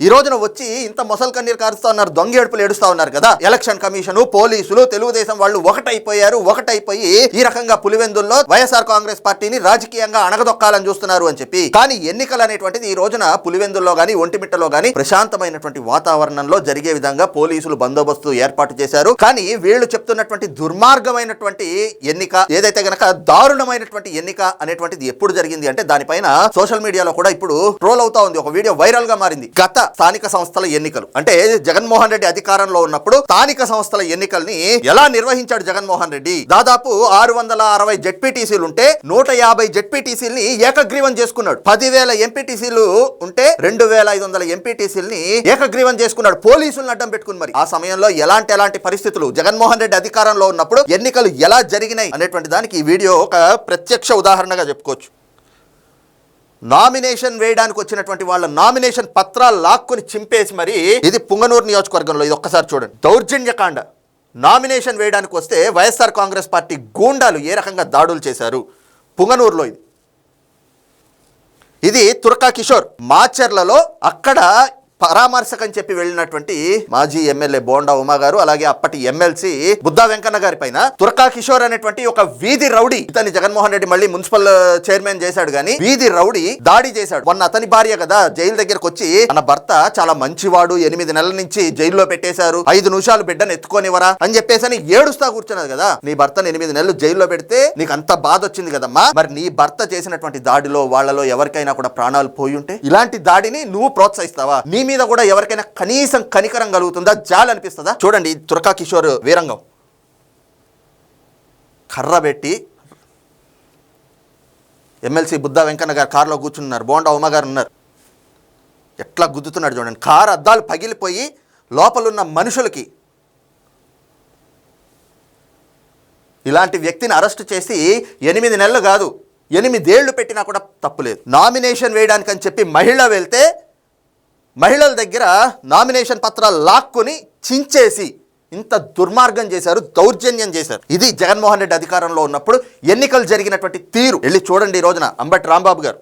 ఈ రోజున వచ్చి ఇంత మొసలు కన్నీరు కారుస్తా ఉన్నారు దొంగ ఏడుపులు ఏడుస్తా ఉన్నారు కదా. ఎలక్షన్ కమిషన్ పోలీసులు తెలుగుదేశం వాళ్ళు ఒకటైపోయారు ఒకటైపోయి ఈ రకంగా పులివెందుల్లో వైఎస్ఆర్ కాంగ్రెస్ పార్టీని రాజకీయంగా అణగదొక్కాలని చూస్తున్నారు అని చెప్పి కానీ ఎన్నికలు అనేటువంటిది ఈ రోజున పులివెందుల్లో గానీ ఒంటిమిట్టలో గానీ ప్రశాంతమైనటువంటి వాతావరణంలో జరిగే విధంగా పోలీసులు బందోబస్తు ఏర్పాటు చేశారు. కానీ వీళ్ళు చెప్తున్నటువంటి దుర్మార్గమైనటువంటి ఎన్నిక ఏదైతే గనక దారుణమైనటువంటి ఎన్నిక అనేటువంటిది ఎప్పుడు జరిగింది అంటే దానిపైన సోషల్ మీడియాలో కూడా ఇప్పుడు ట్రోల్ అవుతా ఉంది. ఒక వీడియో వైరల్గా మారింది. గత స్థానిక సంస్థల ఎన్నికలు. అంటే జగన్మోహన్ రెడ్డి అధికారంలో ఉన్నప్పుడు స్థానిక సంస్థల ఎన్నికల్ని ఎలా నిర్వహించాడు జగన్మోహన్ రెడ్డి? దాదాపు ఆరు వందల అరవై జెడ్పీటీసీలు ఉంటే నూట యాభై జెడ్పీటీసీల్ని ఏకగ్రీవం చేసుకున్నాడు. పదివేల ఎంపీటీసీలు ఉంటే రెండు వేల ఐదు వందల ఎంపీటీసీల్ని ఏకగ్రీవం చేసుకున్నాడు. పోలీసులను అడ్డం పెట్టుకుని మరి. ఆ సమయంలో ఎలాంటి ఎలాంటి పరిస్థితులు? జగన్మోహన్ రెడ్డి అధికారంలో ఉన్నప్పుడు ఎన్నికలు ఎలా జరిగినాయి అనేటువంటి దానికి ఈ వీడియో ఒక ప్రత్యక్ష ఉదాహరణగా చెప్పుకోవచ్చు. నామినేషన్ వేయడానికి వచ్చినటువంటి వాళ్ళ నామినేషన్ పత్రాలు లాక్కుని చింపేసి మరి ఇది పుంగనూరు నియోజకవర్గంలో ఇది ఒక్కసారి చూడండి. దౌర్జన్యకాండ. నామినేషన్ వేయడానికి వస్తే వైఎస్ఆర్ కాంగ్రెస్ పార్టీ గూండాలు ఏ రకంగా దాడులు చేశారు? పుంగనూరులో ఇది. ఇది తురకా కిషోర్ మాచర్లలో అక్కడ పరామర్శకని చెప్పి వెళ్ళినటువంటి మాజీ ఎమ్మెల్యే బోండా ఉమా గారు అలాగే అప్పటి ఎమ్మెల్సీ బుద్ధా వెంకన్న గారి పైన తుర్కా కిషోర్ అనేటువంటి ఒక వీధి రౌడీ ఇతని జగన్మోహన్ రెడ్డి మళ్ళీ మున్సిపల్ చైర్మన్ చేశాడు కానీ వీధి రౌడీ దాడి చేశాడు. మొన్న అతని భార్య కదా జైలు దగ్గరకు వచ్చి తన భర్త చాలా మంచివాడు ఎనిమిది నెలల నుంచి జైల్లో పెట్టేశారు ఐదు నిమిషాలు బిడ్డను ఎత్తుకోనివరా అని చెప్పేసి అని ఏడుస్తా కూర్చున్నది కదా. నీ భర్తను ఎనిమిది నెలలు జైల్లో పెడితే నీకు అంత బాధ వచ్చింది కదమ్మా. మరి నీ భర్త చేసినటువంటి దాడిలో వాళ్ళలో ఎవరికైనా కూడా ప్రాణాలు పోయి ఉంటే? ఇలాంటి దాడిని నువ్వు ప్రోత్సహిస్తావా? నీ మీద కూడా ఎవరికైనా కనీసం కనికరం కలుగుతుందా? జాలి అనిపిస్తుందా? చూడండి తురకా కిషోర్ వీరంగం. కర్ర పెట్టి ఎమ్మెల్సీ బుద్ధా వెంకన్న గారు కారులో కూర్చున్నారు. బోండా ఉమ్మ గారు ఉన్నారు. ఎట్లా గుద్దుతున్నాడు చూడండి. కారు అద్దాలు పగిలిపోయి లోపలున్న మనుషులకి ఇలాంటి వ్యక్తిని అరెస్ట్ చేసి ఎనిమిది నెలలు కాదు ఎనిమిదేళ్ళు పెట్టినా కూడా తప్పులేదు నామినేషన్ వేయడానికి చెప్పి మహిళ వెళ్తే మహిళల దగ్గర నామినేషన్ పత్రాలు లాక్కుని చించేసి ఇంత దుర్మార్గం చేశారు దౌర్జన్యం చేశారు. ఇది జగన్మోహన్ రెడ్డి అధికారంలో ఉన్నప్పుడు ఎన్నికలు జరిగినటువంటి తీరు. వెళ్ళి చూడండి ఈ రోజున అంబటి రాంబాబు గారు.